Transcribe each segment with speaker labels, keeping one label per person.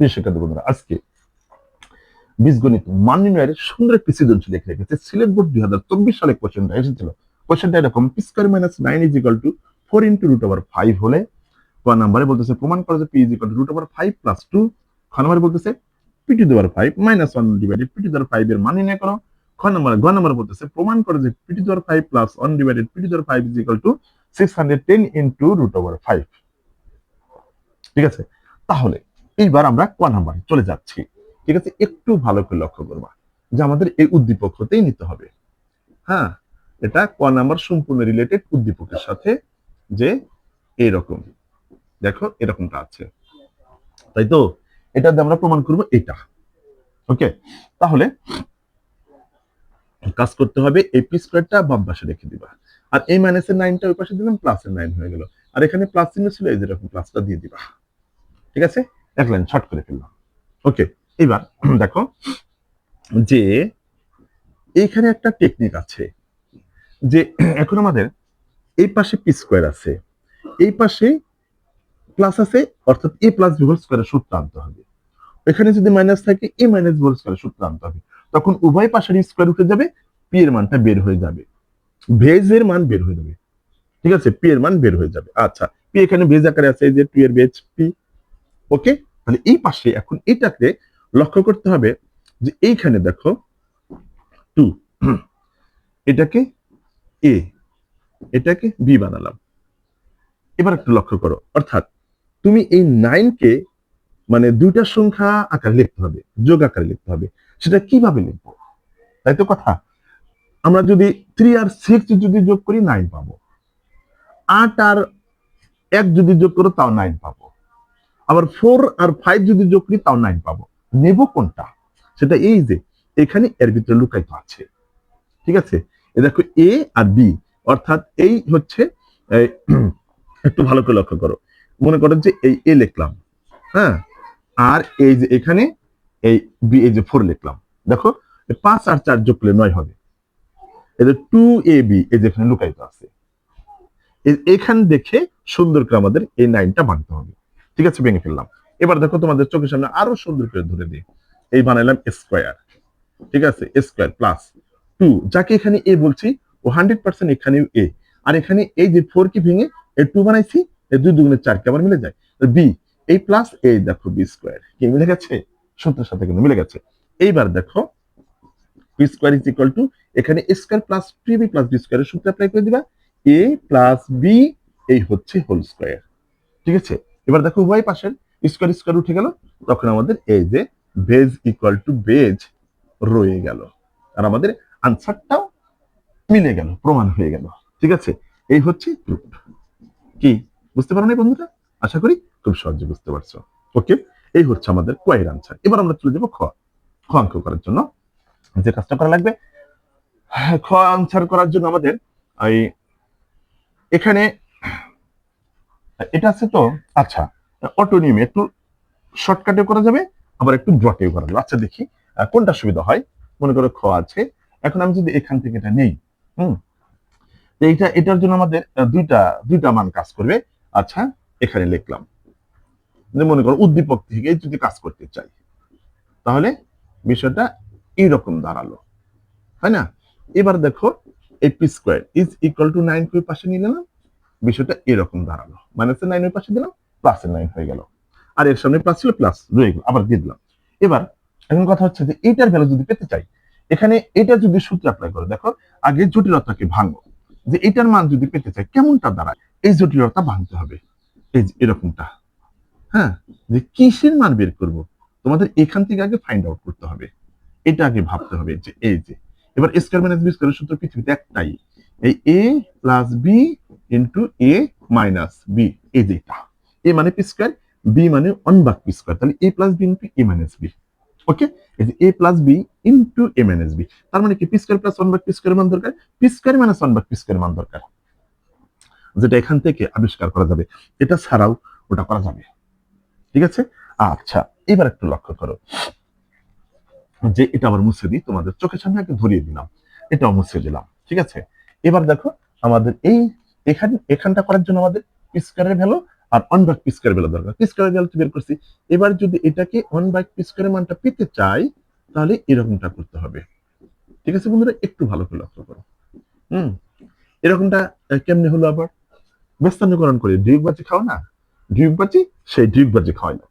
Speaker 1: প্রিয় শিক্ষার্থী বন্ধুরা আজকে বীজগণিত সুন্দর একটি সৃজনশীল রেখেছে। সিলেট বোর্ড দুই হাজার চব্বিশ সালে এসেছিল। এরকম P square minus nine is equal to four into root over five হলে ক নাম্বারে বলতেছে, প্রমাণ করে যে P is equal to root over five plus two খ নাম্বারে বলতেছে P to the power five minus one divided P to the power five এর মান নির্ণয় করো। খ নাম্বার, গ বলতেছে, প্রমাণ করে যে P to the power five plus one divided P to the power five is equal to six hundred ten into root over five ঠিক আছে? তাহলে এইবার আমরা ক নাম্বারে চলে যাচ্ছি। ঠিক আছে? একটু ভালো করে লক্ষ্য করবা যে আমাদের এই উদ্দীপক হতেই নিতে হবে। হ্যাঁ? এটা ক নাম্বার সম্পূর্ণ রিলেটেড উদ্দীপকের সাথে যে এইরকম দেখো, এরকমটা আছে। তাই তো? এটা দিয়ে আমরা প্রমাণ করব এটা। ওকে? তাহলে কাজ করতে হবে এই পি স্কোয়ারটা বাম পাশে রেখে দিবা। আর এই মাইনাসের নাইনটা ওই পাশে দিলাম প্লাসের নাইন হয়ে গেল। আর এখানে প্লাস চিহ্ন ছিল, এই যেরকম প্লাসটা দিয়ে দিবা। ঠিক আছে? এক লাইন শর্ট করে ফেললাম। ওকে এবার দেখো যে এইখানে একটা টেকনিক আছে যে এখন আমাদের এই পাশে পি স্কোয়ার আছে, এই পাশে প্লাস আছে, অর্থাৎ এ প্লাস বি হোল স্কোয়ারের সূত্র আনতে হবে। এখানে যদি মাইনাস থাকে এ মাইনাস বি হোল স্কোয়ারের সূত্র আনতে হবে। তখন উভয় পাশের স্কোয়ার উঠে যাবে পি এর মানটা বের হয়ে যাবে। ভেজ এর মান বের হয়ে যাবে। ঠিক আছে? পি এর মান বের হয়ে যাবে। আচ্ছা পি এখানে ভেজ আকারে আছে, এই যে টু এর বেজ পি ওকে তাহলে এই পাশে এখন এটাকে লক্ষ্য করতে হবে যে এইখানে দেখো টু এটাকে এ এটাকে বি বানালাম। এবার একটু লক্ষ্য করো, অর্থাৎ তুমি এই নাইনকে মানে দুইটা সংখ্যা আকারে লিখতে হবে, যোগ আকারে লিখতে হবে। সেটা কীভাবে লিখব? তাই তো কথা। আমরা যদি থ্রি আর সিক্স যদি যোগ করি নাইন পাবো। আট আর এক যদি যোগ করো, তাও নাইন পাবো। আবার ফোর আর ফাইভ যদি যোগ করি, তাও নাইন পাবো। নেব কোনটা? সেটা এই যে, এখানে এর ভিতরে লুকায়িত আছে। ঠিক আছে? এ দেখো এ আর বি অর্থাৎ এই হচ্ছে একটু ভালো করে লক্ষ্য করো। মনে করো যে এই এ লিখলাম হ্যাঁ? আর এই যে এখানে, এই বি এই যে ফোর লিখলাম। দেখো পাঁচ আর চার যোগ করলে নয় হবে। যে টু এ বি এই যে এখানে লুকায়িত আছে। এখান দেখে সুন্দর করে আমাদের এই নাইনটা বানতে হবে। ঠিক আছে, ভেঙে ফেললাম। এবার দেখো তোমাদের চোখের সামনে আরও সুন্দর করে ধরে দিই। এই বানাইলাম স্কোয়ার ঠিক আছে? স্কোয়ার প্লাস টু যাকে এখানে এ বলছি, ও হান্ড্রেড পার্সেন্ট এখানে এ আর এখানে এই যে ফোর কি ভেঙে এই টু বানাইছি এই দুই দুগুণে চার কে আবার মিলে যায়। বি এই প্লাস এই দেখো বি স্কোয়ার কি মিলে গেছে? সূত্রের সাথে কিন্তু মিলে গেছে। এইবার দেখো B square is equal to এখানে square plus two B plus B স্কোয়ারের সূত্র অ্যাপ্লাই করে দিবা। এ প্লাস বি এই হচ্ছে হোল স্কোয়ার ঠিক আছে? এবার দেখো উভয় পাশের স্কোয়ার স্কোয়ার উঠে গেল, তখন আমাদের এই যে বেজ ইকুয়াল টু বেজ রয়ে গেল। আর আমাদের আনসারটাও মিলে গেল, প্রমাণ হয়ে গেল। ঠিক আছে? এই হচ্ছে প্রুফ কি? বুঝতে পারো না বন্ধুরা? আশা করি খুব সহজে বুঝতে পারছ। ওকে এই হচ্ছে আমাদের কোয়ের আনসার এবার আমরা চলে যাব খ। খ অঙ্ক করার জন্য। যে কাজটা করা লাগবে, খ আনসার করার জন্য আমাদের এই এখানে এটা আছে তো আচ্ছা অটো একটু শর্টকাটে করা যাবে, আবার একটু ব্রটেও করা যাবে। আচ্ছা দেখি কোনটা সুবিধা হয়? মনে করো খ আছে। এখন আমি যদি এখান থেকে এটা নেই, হুম এইটা, এটার জন্য আমাদের দুইটা দুইটা মান কাজ করবে। আচ্ছা এখানে লিখলাম। যে মনে করো উদ্দীপক থেকে যদি কাজ করতে চাই, তাহলে বিষয়টা এইরকম দাঁড়াল, তাই না? এবার দেখো এই P square is equal to nine কে পাশে নিলাম। বিষয়টা এরকম দাঁড়াল। মাইনাসের নাইন এর পাশে দিলাম প্লাসের নাইন হয়ে গেল। আর এর সামনে প্লাস ছিল প্লাস রয়ে গেল, আবার দিয়ে দিলাম। এবার, এখন কথা হচ্ছে যে এইটার ভ্যালু যদি পেতে চাই, এখানে এটা যদি সূত্র অ্যাপ্লাই করে, দেখো, আগে জটিলতাকে ভাঙো। যে এটার মান যদি পেতে চাই, কেমনটা দাঁড়ায়? এই জটিলতা ভাঙতে হবে। এই এরকমটা। হ্যাঁ? যে কিসের মান বের করব? তোমাদের এখান থেকে আগে ফাইন্ড আউট করতে হবে। এটা আগে ভাবতে হবে যে এই যে। এবার স্কোয়ার মাইনাস বি স্কোয়ারের সূত্র পৃথিবীতে একটাই। এই A plus B into A minus B এই যে এটা। এ মানে পি স্কোয়ার বি মানে ওয়ান বাক পি স্কোয়ার তাহলে A plus B into A minus B okay এই যে A plus B into A minus B তার মানে কি? P square plus one by P square মান দরকার। P square minus one by P square মান দরকার। যেটা এখান থেকে আবিষ্কার করা যাবে। এটা ছাড়াও ওটা করা যাবে। ঠিক আছে? আচ্ছা এবার একটু লক্ষ্য করো। যে এটা আবার মুছে দিই, তোমাদের চোখের সামনে একটু ধরিয়ে দিলাম। এটাও মুছে দিলাম। ঠিক আছে? এবার দেখো আমাদের এই এখান, এখানটা করার জন্য আমাদের স্কোয়ারের ভ্যালু আর অন বাই পি ভ্যালু দরকার। পি স্কোয়ার ভ্যালু বের করছি। এবার যদি এটাকে অন বাই পি মানটা পেতে চাই, তাহলে এরকমটা করতে হবে। ঠিক আছে বন্ধুরা? একটু ভালো করে লক্ষ্য করো। হুম? এরকমটা কেমনে হলো আবার? ব্যস্তানুকরণ করে। ডিউক বাজি খাও না? ডিউক বাজি সেই ডিউক বাজি খাওয়াই না।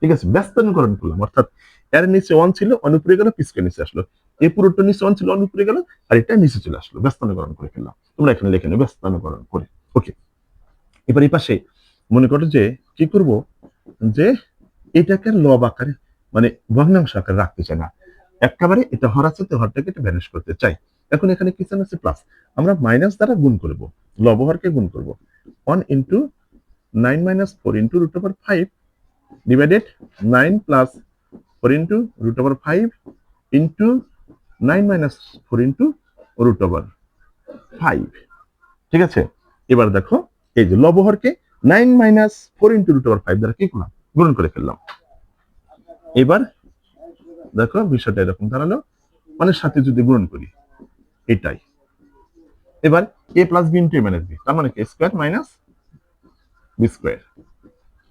Speaker 1: ঠিক আছে? ব্যস্তানুকরণ করলাম। অর্থাৎ এর নিচে ওয়ান ছিল অনুপুরে গেল পিসকে নিচে আসলো। এই পুরোটা নিচে ওয়ান ছিল অনুপুরে গেল, আর এটা নিচে চলে আসলো। ব্যস্তানুকরণ করে ফেললাম। তোমরা এখানে লেখে নেবে ব্যস্তানুকরণ করে। ওকে এবার এই পাশে মনে করো যে, কি করব? যে এটাকে লব আকারে মানে ভগ্নাংশ আকারে রাখতে চাই না। একেবারে এটা হর আছে তো, হরটাকে এটা ভ্যানিশ করতে চাই। এখন এখানে কি আছে? প্লাস আমরা মাইনাস দ্বারা গুণ করব। লবহরকে গুণ করব। One into nine minus four into root over five divided nine plus four into root over five into nine minus four into root over five. ঠিক আছে? এবার দেখো, এই যে লবহরকে nine minus four into root over five দ্বারা কি করলাম? গুণন করে ফেললাম। এবার দেখো, বিষয়টা এরকম দাঁড়াল। মানে সাথে যদি গুণন করি, এটাই। এবার A plus B into A minus B তার মানে কি? স্কোয়ার মাইনাস বি স্কোয়ার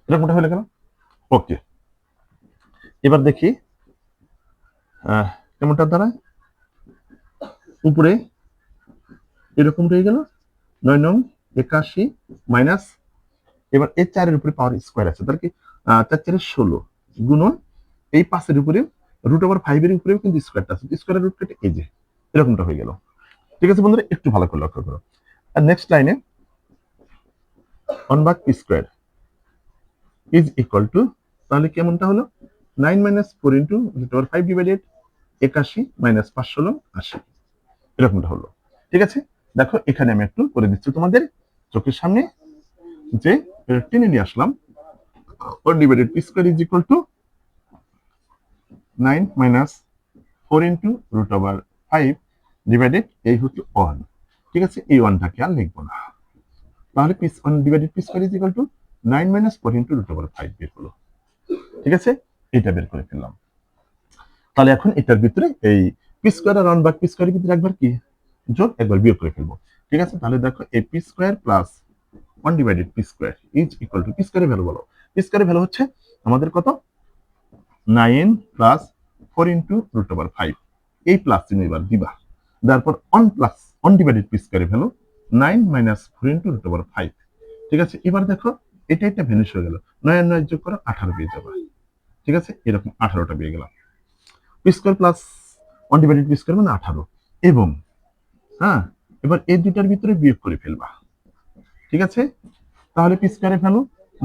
Speaker 1: এরকমটা হয়ে গেল? ওকে এবার দেখি কেমনটা দাঁড়ায়? উপরে এরকম রয়ে গেল। নয় নং, একাশি, মাইনাস, এবার এই চারের উপরে পাওয়ার স্কোয়ার আছে। তার কি? চার চারের ষোলো গুণন এই পাঁচের উপরে রুট ওভার ফাইভের উপরেও কিন্তু স্কোয়ারটা আছে। স্কোয়ারের রুট কেটে এই যে, এরকমটা হয়ে গেল। ঠিক আছে বন্ধুরা, একটু ভালো করে লক্ষ্য করো। আর নেক্সট লাইনে one by P square is equal to তাহলে কেমনটা হলো? Nine minus four into root over five divided একাশি মাইনাস পাঁচ ষোলো আশি। এরকমটা হলো। ঠিক আছে? দেখো, এখানে আমি একটু করে দিচ্ছি তোমাদের চোখের সামনে। যে টেনে নিয়ে আসলাম। এই হচ্ছে ওয়ান ঠিক আছে? এই আর লিখব না। তাহলে piece one nine minus four into root over five বের হলো। ঠিক আছে? এটা বের করে ফেললাম। তাহলে এখন এটার ভিতরে এই পি স্কোয়ার আর ওয়ান বাক পি স্কোয়ারের ভিতরে একবার কি? যোগ, একবার বিয়োগ করে ফেলব। ঠিক আছে? তাহলে দেখো এই P square plus one divided P square is equal to P স্কোয়ারের ভ্যালু বলো। পি স্কোয়ারের ভ্যালু হচ্ছে আমাদের কত? Nine plus four into root over five এই প্লাস চিহ্ন এবার দিবা। তারপর one plus one divided P স্কোয়ারের value nine minus four into root over five ঠিক আছে? এবার দেখো, এটা একটা ভ্যানিশ হয়ে গেল। নয় নয় যোগ করো, আঠারো পেয়ে যাবে। ঠিক আছে? এরকম আঠারোটা পেয়ে গেলাম। P square plus one divided P square মানে আঠারো। এবং হ্যাঁ এবার এই দুটার ভিতরে বিয়োগ করে ফেলবা। ঠিক আছে? তাহলে পি স্কোয়ারের value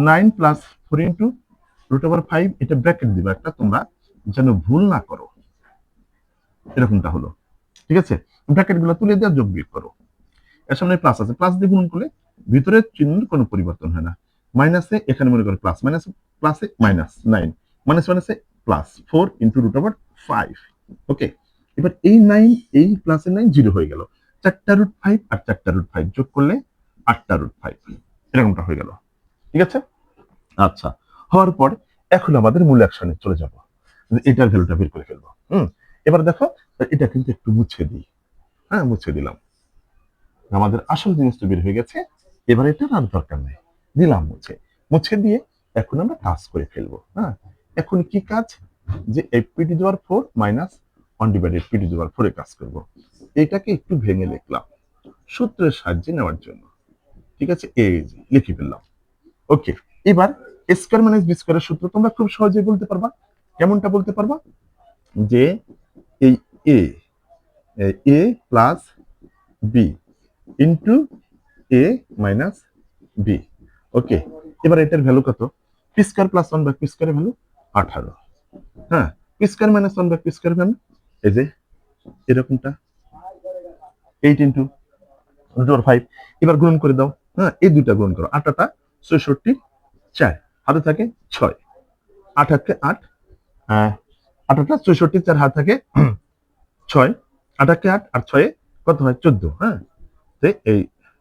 Speaker 1: nine plus four into root over five এটা ব্র্যাকেট দিবা একটা, তোমরা যেন ভুল না করো। এরকমটা হলো। ঠিক আছে? ব্র্যাকেটগুলো তুলে দেওয়া যোগ বিয়োগ করো। এর সামনে প্লাস আছে। প্লাস দিয়ে গুণ করলে ভিতরের চিহ্নের কোনো পরিবর্তন হয় না। মাইনাসে এখানে মনে করো প্লাস মাইনাস প্লাসে মাইনাস নাইন মাইনাস মাইনাসে plus four into root over five okay এবার এই নাইন এই প্লাসের নাইন জিরো হয়ে গেল। চারটা রুট ফাইভ আর চারটা রুট ফাইভ যোগ করলে আটটা রুট ফাইভ এরকমটা হয়ে গেল। ঠিক আছে? আচ্ছা হওয়ার পর এখন আমাদের মূল অ্যাকশনে চলে যাব। এটার ভ্যালুটা বের করে ফেলব। হুম? এবার দেখো, এটা কিন্তু একটু মুছে দিই। হ্যাঁ মুছে দিলাম। আমাদের আসল জিনিসটা বের হয়ে গেছে। এবার এটা আর দরকার নেই। দিলাম মুছে। মুছে দিয়ে এখন আমরা কাজ করে ফেলব। হ্যাঁ? এখন কি কাজ? যে এই PT the power four minus one divided PT the power ফোরে কাজ করব। এটাকে একটু ভেঙে লিখলাম। সূত্রের সাহায্যে নেওয়ার জন্য। ঠিক আছে? এ লিখে ফেললাম। ওকে, এবার স্কোয়ার মাইনাস বি স্কোয়ারের সূত্র তোমরা খুব সহজেই বলতে পারবা। কেমনটা বলতে পারবা? যে এই A A plus B into A minus B okay, এবার এটার ভ্যালু কত? P plus one by P স্কোয়ারের ভ্যালু আঠারো। হ্যাঁ P square minus one by P value এই যে এরকমটা। এইট ইন্টু রুট ফাইভ এবার গুণন করে দাও। হ্যাঁ এই দুইটা গুণন করো। আটাটা ছয়ষট্টি চার। হাতে থাকে ছয়। আট হাতে আট। আহ, আটাটা চৌষট্টি চার হাত থাকে ছয়। আটাকে আট আর ছয়ে কত হয়? চোদ্দ। হ্যাঁ এই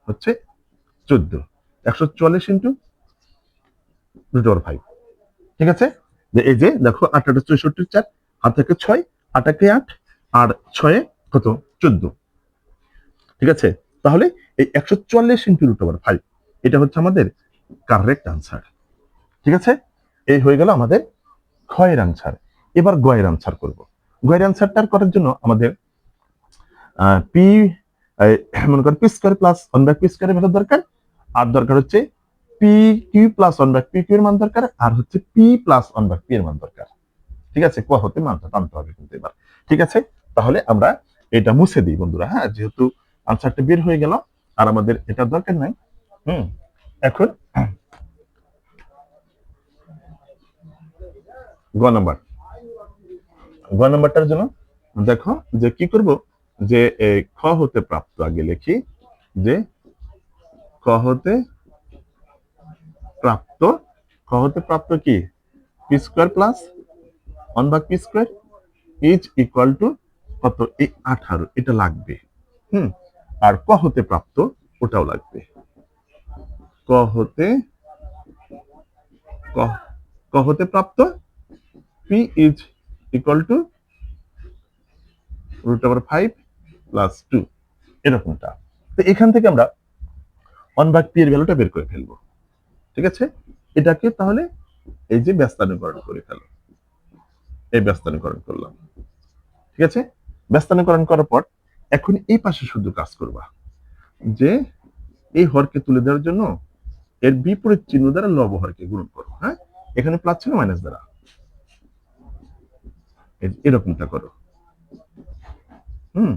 Speaker 1: হচ্ছে চোদ্দ। একশো চুয়াল্লিশ ইন্টু রুট ফাইভ ঠিক আছে? এই যে দেখো আটাটা চৌষট্টি চার হাত থেকে ছয়। আটাকে আট, আর ছয়ে কত? চোদ্দ। ঠিক আছে? তাহলে এই একশো চুয়াল্লিশ ইন্টু রুট ওভার ফাইভ এটা হচ্ছে আমাদের কারেক্ট আনসার ঠিক আছে? এই হয়ে গেল আমাদের ক্ষয়ের আনসার এবার গয়ের আনসার করব। গয়ের আনসারটার করার জন্য আমাদের পি মনে করেন P square plus one by P স্কোয়ারের ভ্যালু দরকার, আর দরকার হচ্ছে P Q plus one by P Q এর মান দরকার, আর হচ্ছে P plus one by P এর মান দরকার। ঠিক আছে? ক হতে মানটা টানতে হবে কিন্তু এবার। ঠিক আছে? তাহলে আমরা এটা মুছে দিই বন্ধুরা হ্যাঁ? যেহেতু আনসারটা বের হয়ে গেল, আর আমাদের এটা দরকার নাই। হুম? এখন গ নাম্বার। গ নাম্বারটার জন্য দেখো যে কি করব? যে খ হতে প্রাপ্ত, আগে লিখি যে খ হতে প্রাপ্ত, খ হতে প্রাপ্ত কি? পি স্কোয়ার প্লাস ওয়ান ভাগ P square is equal to কত? এই আঠারো, এটা লাগবে। হুম? আর ক হতে প্রাপ্ত? ওটাও লাগবে। ক হতে, ক ক হতে প্রাপ্ত? P is equal to root over five plus two এরকমটা। তো এখান থেকে আমরা ওয়ান ভাগ পি এর ভ্যালুটা বের করে ফেলব। ঠিক আছে? এটাকে তাহলে এই যে ব্যস্তানুকরণ করে ফেলো। এই ব্যস্তানুকরণ করলাম। ঠিক আছে? ব্যস্তানুকরণ করার পর এখন এই পাশে শুধু কাজ করবা। যে এই হরকে তুলে দেওয়ার জন্য এর বিপরীত চিহ্ন দ্বারা লব হরকে গুণ করো হ্যাঁ? এখানে প্লাস ছিল মাইনাস দ্বারা। এরকমটা করো। হুম?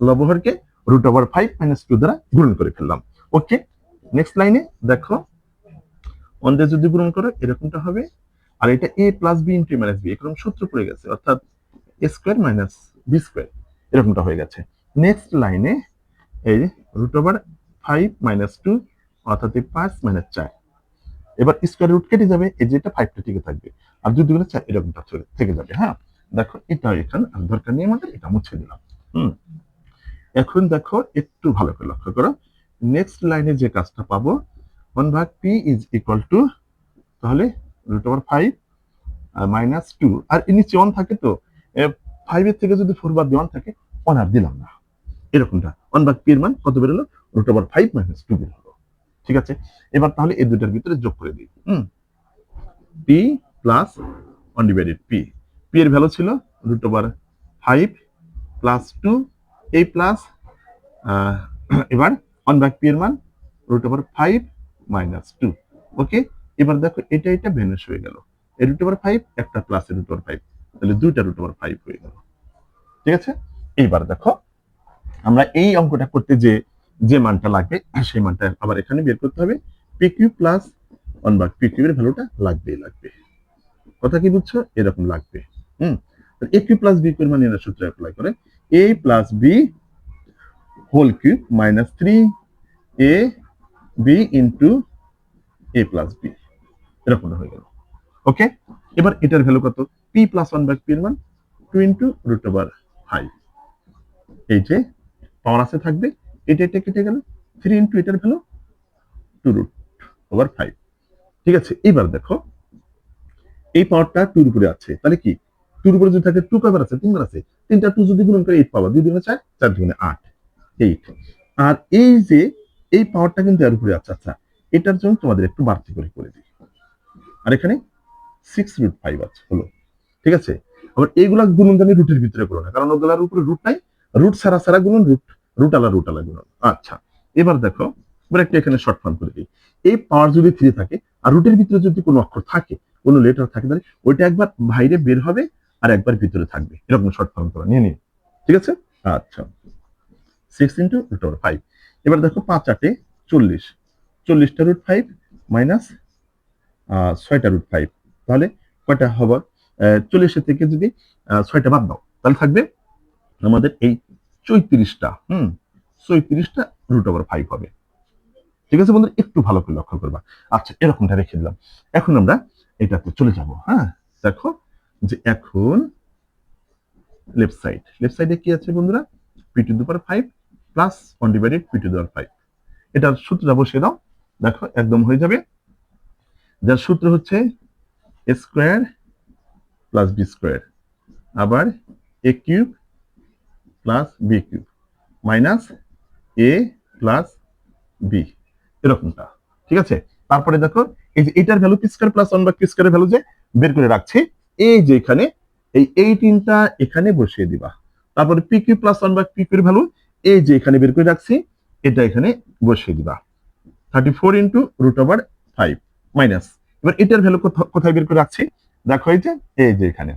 Speaker 1: লবহরকে root over five minus two দ্বারা গুণ করে ফেললাম। ওকে নেক্সট লাইনে দেখো। দিয়ে যদি গুণ করো, এরকমটা হবে। আর এটা A plus B into minus B এরকম সূত্র পড়ে গেছে, অর্থাৎ A square minus B square এরকমটা হয়ে গেছে। নেক্সট লাইনে এই root over five minus two অর্থাৎ এই পাঁচ মাইনাস চার। এবার স্কোয়ার রুট কেটে যাবে, এই যেটা ফাইভটা টিকে থাকবে। আর যদি গুলো চার এরকমটা চলে- থেকে যাবে হ্যাঁ? দেখো, এটা এখানে আর দরকার নেই আমাদের, এটা মুছে দিলাম। হুম। এখন দেখো, একটু ভালো করে লক্ষ্য করো। নেক্সট লাইনে যে কাজটা পাবো ওয়ান ভাগ পি ইজ ইকুয়াল টু তাহলে root over five minus two আর নিচে ওয়ান থাকে তো ফাইভের থেকে যদি ফোর বাদ ওয়ান থাকে ওয়ান আর দিলাম না। এরকমটা ওয়ান ভাগ পি এর মান কত বেরোলো? Root over five minus two বের হলো। ঠিক আছে? এবার তাহলে এই দুটার ভিতরে যোগ করে দিই। হুম? P plus one divided P P এর ভ্যালু ছিল root over five plus two এই প্লাস এবার ওয়ান বাই পি এর মান root over five minus two okay এবার দেখো, এটা এটা ভ্যানিশ হয়ে গেল। এই রুট ওভার ফাইভ একটা প্লাস রুট ওভার ফাইভ তাহলে দুইটা রুট ওভার ফাইভ হয়ে গেল। ঠিক আছে? এইবার দেখো, আমরা এই অঙ্কটা করতে যে যে মানটা লাগবে, সেই মানটা আবার এখানে বের করতে হবে। P Q plus one by P Q এর ভ্যালুটা লাগবেই লাগবে। কথা কি বুঝছ? এরকম লাগবে। হুম? এ কিউ প্লাস বি এর মান এর সূত্রে অ্যাপ্লাই করে। A plus B whole cube minus three A B into A plus B এরকম হয়ে গেল। ওকে এবার এটার ভ্যালু কত? P plus one by P এর মান two into root over five এই যে পাওয়ার আছে থাকবে, এটা এটা কেটে গেল। থ্রি ইন্টু এটার value two root over five ঠিক আছে? এবার দেখো, এই পাওয়ারটা টুর উপরে আছে। তাহলে কি? টুর উপরে যদি থাকে টু কয়বার আছে, তিনবার আছে। তিনটা টু যদি গুণন করে এইট পাওয়া, দুই দুগুণে চার চার দুগুণে আট। এইট। আর এই যে, এই পাওয়ারটা কিন্তু এর উপরে আছে। আচ্ছা এটার জন্য তোমাদের একটু বাড়তি করে করে দিই। আর এখানে সিক্স রুট ফাইভ আছে, হলো। ঠিক আছে? আবার এইগুলা গুণন জানি রুটের ভিতরে করো না, কারণ ওগুলার উপরে রুট নাই। রুট সারা সারা গুণন রুট রুট আলা রুট আলা গুণন। আচ্ছা এবার দেখো, এবার একটা এখানে শর্ট ফার্ম করে দিই। এই পাওয়ার যদি থ্রি থাকে, আর রুটের ভিতরে যদি কোনো অক্ষর থাকে, কোনো লেটার থাকে, তাহলে ওইটা একবার বাইরে বের হবে আর একবার ভিতরে থাকবে। এরকম শর্ট ফর্ম করা, নিয়ে নিন। ঠিক আছে? আচ্ছা। সিক্স ইন্টু রুট ফাইভ এবার দেখো পাঁচ আটে চল্লিশ। চল্লিশটা রুট ফাইভ মাইনাস ছয়টা রুট ফাইভ তাহলে কয়টা হবে? চল্লিশের থেকে যদি ছয়টা বাদ দাও, তাহলে থাকবে আমাদের এই চৈত্রিশটা, হুম? চৈত্রিশটা রুট ওভার ফাইভ হবে। ঠিক আছে বন্ধু একটু ভালো করে লক্ষ্য করবা। আচ্ছা এরকমটা রেখে দিলাম। এখন আমরা এটাতে চলে যাব হ্যাঁ? দেখো যে এখন লেফট সাইড লেফট সাইডে কি আছে বন্ধুরা? P to the power five plus one divided P to the power five এটার সূত্রটা বসিয়ে দাও। দেখো, একদম হয়ে যাবে। যার সূত্র হচ্ছে A square plus B square আবার A cube plus B cube minus A plus B এরকমটা, ঠিক আছে? তারপরে দেখো, এই যে এটার ভ্যালু স্কয়ার প্লাস ওয়ান বা স্কয়ারের ভ্যালু যে বের করে রাখছি, এই যে এখানে, এই এইটিনটা এখানে বসিয়ে দিবা। তারপরে পি কিউ প্লাস ওয়ান বা পি কিউর ভ্যালু এই যে এখানে বের করে রাখছি, এটা এখানে বসিয়ে দিবা। Thirty four into root over five minus এবার এটার ভ্যালু কোথায় বের করে রাখছি? দেখো এই যে এই যে এখানে।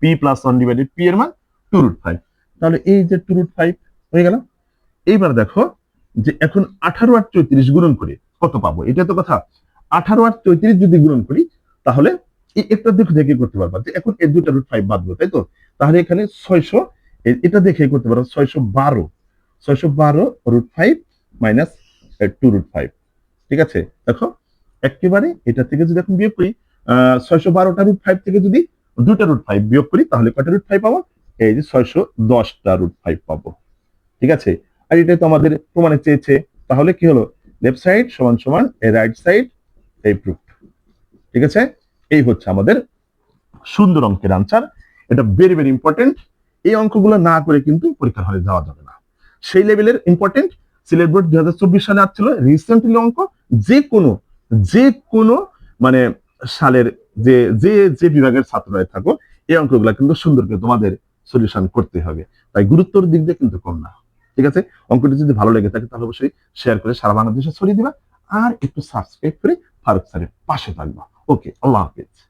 Speaker 1: P plus one divided P এর মান টু রুট ফাইভ তাহলে এই যে টু রুট ফাইভ হয়ে গেল। এইবার দেখো যে এখন আঠারো আর চৌত্রিশ গুণন করে কত পাবো? এটা তো কথা। আঠারো আর চৌত্রিশ যদি গুণন করি, তাহলে এই একটা দেখে দেখে করতে পারবা যে এখন এই দুটা রুট ফাইভ বাদবো তাই তো? তাহলে এখানে ছয়শো এটা দেখে করতে পারো, ছয়শো বারো। ছয়শো বারো root five minus two root five ঠিক আছে? দেখো একেবারে এটা থেকে যদি এখন বিয়োগ করি ছয়শো বারোটা রুট ফাইভ থেকে যদি দুটা রুট ফাইভ বিয়োগ করি, তাহলে কয়টা রুট ফাইভ পাবো? এই যে ছয়শো দশটা রুট ফাইভ পাবো। ঠিক আছে? আর এটা তো আমাদের প্রমাণে চেয়েছে। তাহলে কি হলো? লেফট সাইড সমান সমান রাইট সাইড এই প্রুফ ঠিক আছে? এই হচ্ছে আমাদের সুন্দর অঙ্কের আনসার এটা ভেরি ভেরি ইম্পর্টেন্ট এই অঙ্কগুলো না করে কিন্তু পরীক্ষার হলে যাওয়া যাবে না। সেই লেভেলের ইম্পর্টেন্ট সিলেট বোর্ড দুই হাজার চব্বিশ সালে আসছিল। রিসেন্টলি অঙ্ক যে কোনো যে কোনো মানে সালের যে যে যে বিভাগের ছাত্ররা থাকো এই অঙ্কগুলো কিন্তু সুন্দর করে তোমাদের সলিউশন করতে হবে। তাই গুরুত্বর দিক দিয়ে কিন্তু কম না। ঠিক আছে? অঙ্কটি যদি ভালো লেগে থাকে, তাহলে অবশ্যই শেয়ার করে সারা বাংলাদেশে ছড়িয়ে দিবা আর একটু সাবস্ক্রাইব করে ফারুক স্যারের পাশে থাকবা। ওকে আল্লাহ হাফিজ।